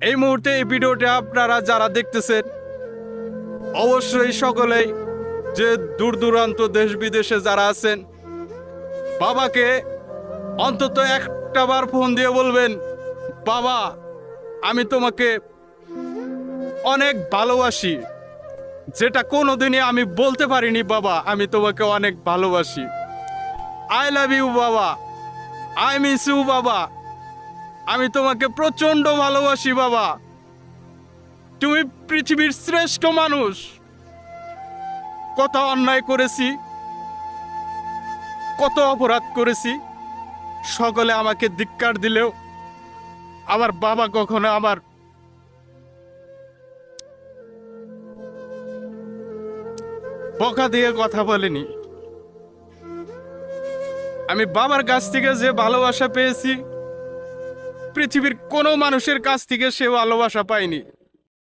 এই মুহূর্তে এই ভিডিওটা আপনারা যারা দেখতেছেন, অবশ্যই সকলেই যে দূর দূরান্ত দেশ বিদেশে যারা আছেন, বাবাকে অন্তত একটা বার ফোন দিয়ে বলবেন, বাবা, আমি তোমাকে অনেক ভালোবাসি। যেটা কোনোদিনই আমি বলতে পারিনি, বাবা, আমি তোমাকে অনেক ভালোবাসি। আই লাভ ইউ, বাবা। আই মিস ইউ, বাবা। আমি তোমাকে প্রচণ্ড ভালোবাসি, বাবা। তুমি পৃথিবীর শ্রেষ্ঠ মানুষ। কত অন্যায় করেছি, কত অপরাধ করেছি, সকলে আমাকে ধিক্কার দিলেও আমার বাবা কখনো আমার বকা দিয়ে কথা বলেনি। আমি বাবার কাছ থেকে যে ভালোবাসা পেয়েছি পৃথিবীর কোনো মানুষের কাছ থেকে সে ভালোবাসা পাইনি